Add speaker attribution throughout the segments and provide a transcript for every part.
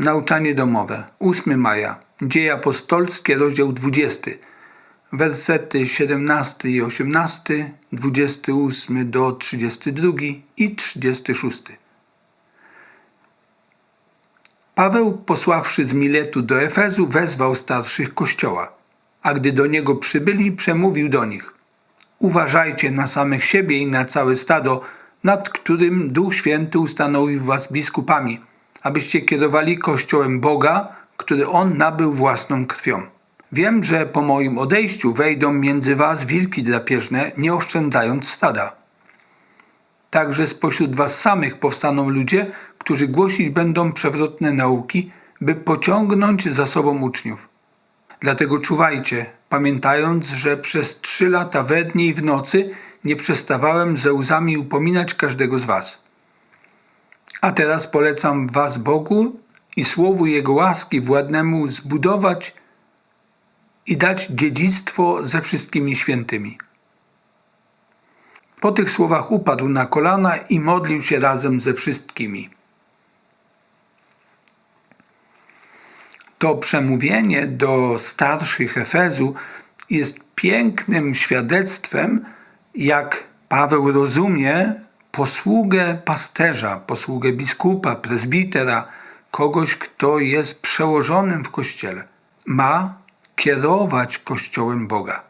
Speaker 1: Nauczanie domowe. 8 maja. Dzieje apostolskie, rozdział 20. Wersety 17 i 18, 28 do 32 i 36. Paweł, posławszy z Miletu do Efezu, wezwał starszych kościoła, a gdy do niego przybyli, przemówił do nich: Uważajcie na samych siebie i na całe stado, nad którym Duch Święty ustanowił was biskupami, abyście kierowali kościołem Boga, który on nabył własną krwią. Wiem, że po moim odejściu wejdą między was wilki drapieżne, nie oszczędzając stada. Także spośród was samych powstaną ludzie, którzy głosić będą przewrotne nauki, by pociągnąć za sobą uczniów. Dlatego czuwajcie, pamiętając, że przez trzy lata we dnie i w nocy nie przestawałem ze łzami upominać każdego z was. A teraz polecam was Bogu i słowu Jego łaski władnemu zbudować i dać dziedzictwo ze wszystkimi świętymi. Po tych słowach upadł na kolana i modlił się razem ze wszystkimi. To przemówienie do starszych Efezu jest pięknym świadectwem, jak Paweł rozumie posługę pasterza, posługę biskupa, prezbitera, kogoś, kto jest przełożonym w kościele. Ma kierować kościołem Boga.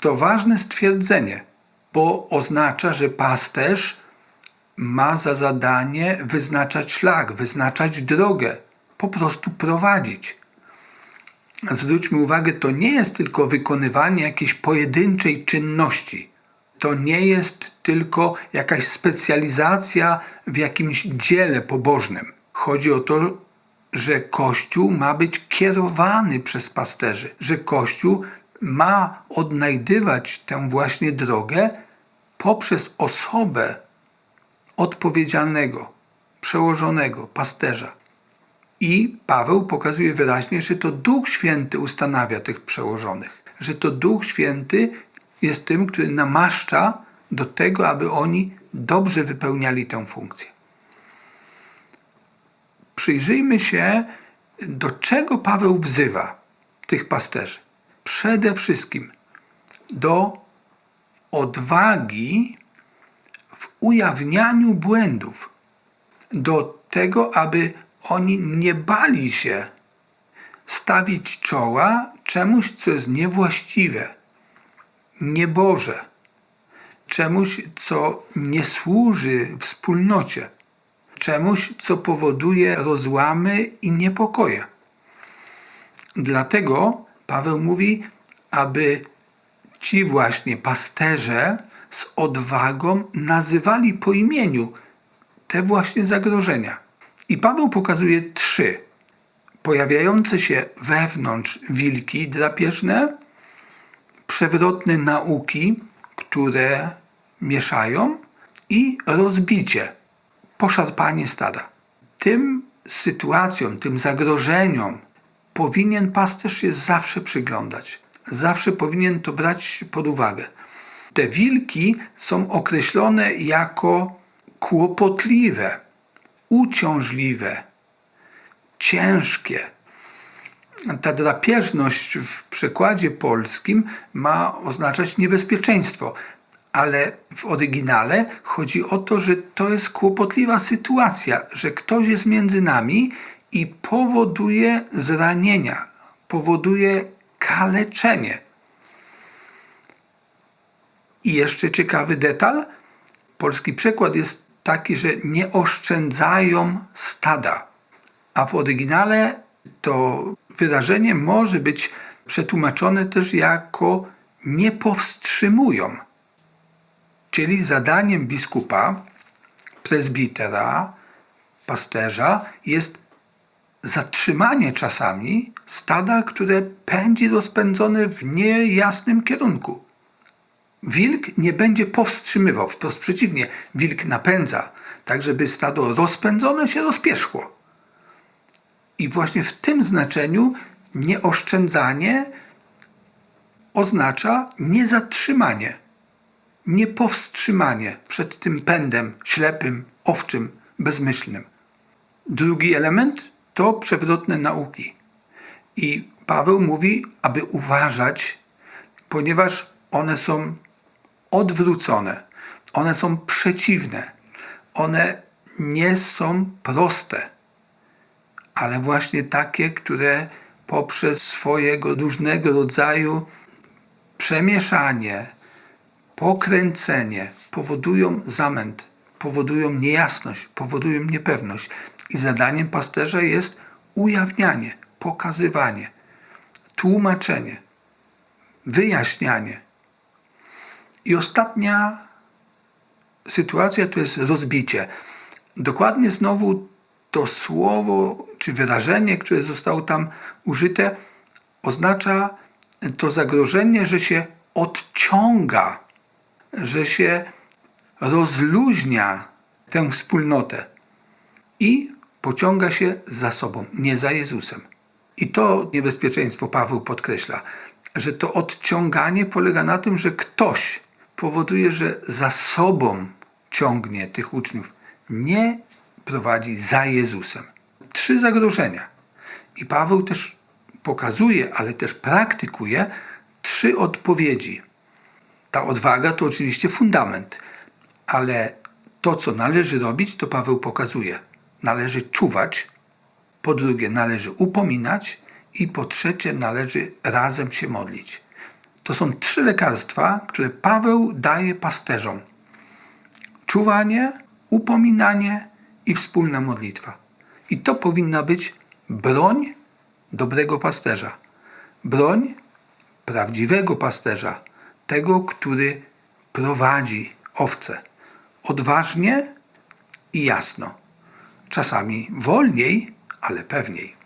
Speaker 1: To ważne stwierdzenie, bo oznacza, że pasterz ma za zadanie wyznaczać szlak, wyznaczać drogę, po prostu prowadzić. Zwróćmy uwagę, to nie jest tylko wykonywanie jakiejś pojedynczej czynności. To nie jest tylko jakaś specjalizacja w jakimś dziele pobożnym. Chodzi o to, że Kościół ma być kierowany przez pasterzy, że Kościół ma odnajdywać tę właśnie drogę poprzez osobę odpowiedzialnego, przełożonego pasterza. I Paweł pokazuje wyraźnie, że to Duch Święty ustanawia tych przełożonych, że to Duch Święty jest tym, który namaszcza do tego, aby oni dobrze wypełniali tę funkcję. Przyjrzyjmy się, do czego Paweł wzywa tych pasterzy. Przede wszystkim do odwagi w ujawnianiu błędów, do tego, aby oni nie bali się stawić czoła czemuś, co jest niewłaściwe, nieboże, czemuś, co nie służy wspólnocie, czemuś, co powoduje rozłamy i niepokoje. Dlatego Paweł mówi, aby ci właśnie pasterze z odwagą nazywali po imieniu te właśnie zagrożenia. I Paweł pokazuje trzy pojawiające się wewnątrz wilki drapieżne, przewrotne nauki, które mieszają i rozbicie, poszarpanie stada. Tym sytuacjom, tym zagrożeniom powinien pasterz się zawsze przyglądać. Zawsze powinien to brać pod uwagę. Te wilki są określone jako kłopotliwe, uciążliwe, ciężkie. Ta drapieżność w przekładzie polskim ma oznaczać niebezpieczeństwo, ale w oryginale chodzi o to, że to jest kłopotliwa sytuacja, że ktoś jest między nami i powoduje zranienia, powoduje kaleczenie. I jeszcze ciekawy detal. Polski przekład jest taki, że nie oszczędzają stada. A w oryginale to wyrażenie może być przetłumaczone też jako nie powstrzymują. Czyli zadaniem biskupa, prezbitera, pasterza jest zatrzymanie czasami stada, które pędzi rozpędzone w niejasnym kierunku. Wilk nie będzie powstrzymywał, wprost przeciwnie, wilk napędza, tak żeby stado rozpędzone się rozpieszło. I właśnie w tym znaczeniu nieoszczędzanie oznacza niezatrzymanie, niepowstrzymanie przed tym pędem ślepym, owczym, bezmyślnym. Drugi element to przewrotne nauki. I Paweł mówi, aby uważać, ponieważ one są odwrócone, one są przeciwne, one nie są proste, ale właśnie takie, które poprzez swojego różnego rodzaju przemieszanie, pokręcenie powodują zamęt, powodują niejasność, powodują niepewność. I zadaniem pasterza jest ujawnianie, pokazywanie, tłumaczenie, wyjaśnianie. I ostatnia sytuacja to jest rozbicie. Dokładnie znowu to słowo czy wyrażenie, które zostało tam użyte, oznacza to zagrożenie, że się odciąga, że się rozluźnia tę wspólnotę i pociąga się za sobą, nie za Jezusem. I to niebezpieczeństwo Paweł podkreśla, że to odciąganie polega na tym, że ktoś powoduje, że za sobą ciągnie tych uczniów, nie prowadzi za Jezusem. Trzy zagrożenia. I Paweł też pokazuje, ale też praktykuje trzy odpowiedzi. Ta odwaga to oczywiście fundament, ale to, co należy robić, to Paweł pokazuje. Należy czuwać, po drugie, należy upominać i po trzecie, należy razem się modlić. To są trzy lekarstwa, które Paweł daje pasterzom: czuwanie, upominanie i wspólna modlitwa. I to powinna być broń dobrego pasterza. Broń prawdziwego pasterza, tego, który prowadzi owce odważnie i jasno. Czasami wolniej, ale pewniej.